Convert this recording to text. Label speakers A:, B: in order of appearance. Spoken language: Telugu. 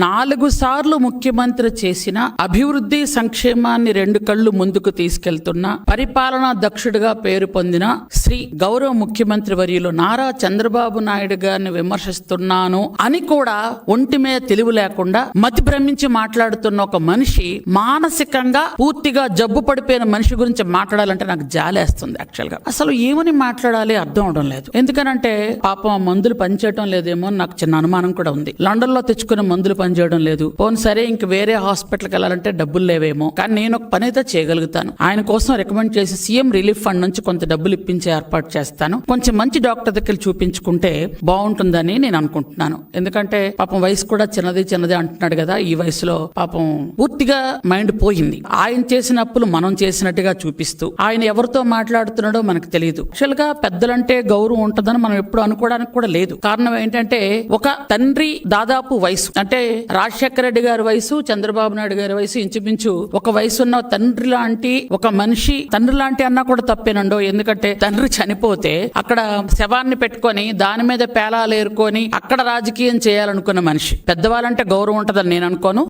A: నాలుగు సార్లు ముఖ్యమంత్రి చేసిన అభివృద్ధి సంక్షేమాన్ని రెండు కళ్ళు ముందుకు తీసుకెళ్తున్న పరిపాలనా దక్షుడిగా పేరు పొందిన శ్రీ గౌరవ ముఖ్యమంత్రి వర్యులు నారా చంద్రబాబు నాయుడు గారిని విమర్శిస్తున్నాను అని కూడా ఒంటి మీద తెలివి లేకుండా మతి భ్రమించి మాట్లాడుతున్న ఒక మనిషి మానసికంగా పూర్తిగా జబ్బు పడిపోయిన మనిషి గురించి మాట్లాడాలంటే నాకు జాలేస్తుంది యాక్చువల్గా. అసలు ఏమని మాట్లాడాలి అర్థం అవడం లేదు. ఎందుకనంటే పాపం ఆ మందులు పనిచేయడం లేదేమో అని నాకు చిన్న అనుమానం కూడా ఉంది. లండన్లో తెచ్చుకునే మందులు పనిచేయడం లేదు. పోను సరే ఇంక వేరే హాస్పిటల్కి వెళ్ళాలంటే డబ్బులు లేవేమో. కానీ నేను ఒక పని అయితే చేయగలుగుతాను. ఆయన కోసం రికమెండ్ చేసి సీఎం రిలీఫ్ ఫండ్ నుంచి కొంత డబ్బులు ఇప్పించారు. ఏర్పాటు చేస్తాను. కొంచెం మంచి డాక్టర్ దగ్గర చూపించుకుంటే బాగుంటుందని నేను అనుకుంటున్నాను. ఎందుకంటే పాపం వయసు కూడా చిన్నది చిన్నది అంటున్నాడు కదా ఈ వయసులో పాపం పూర్తిగా మైండ్ పోయింది. ఆయన చేసిన అప్పులు మనం చేసినట్టుగా చూపిస్తూ ఆయన ఎవరితో మాట్లాడుతున్నాడో మనకు తెలియదు యాక్చువల్గా పెద్దలంటే గౌరవం ఉంటుందని మనం ఎప్పుడు అనుకోవడానికి కూడా లేదు. కారణం ఏంటంటే ఒక తండ్రి దాదాపు వయసు అంటే రాజశేఖర రెడ్డి గారి వయసు చంద్రబాబు నాయుడు గారి వయసు ఇంచుమించు ఒక వయసు ఉన్న తండ్రి లాంటి ఒక మనిషి తండ్రి లాంటి అన్నా కూడా తప్పేనండో ఎందుకంటే తండ్రి తండ్రి చనిపోతే అక్కడ శవాన్ని పెట్టుకొని దాని మీద పేలాలు ఏరుకొని అక్కడ రాజకీయం చేయాలనుకున్న మనిషి. పెద్దవాళ్ళంటే గౌరవం ఉంటుందని నేను అనుకోను.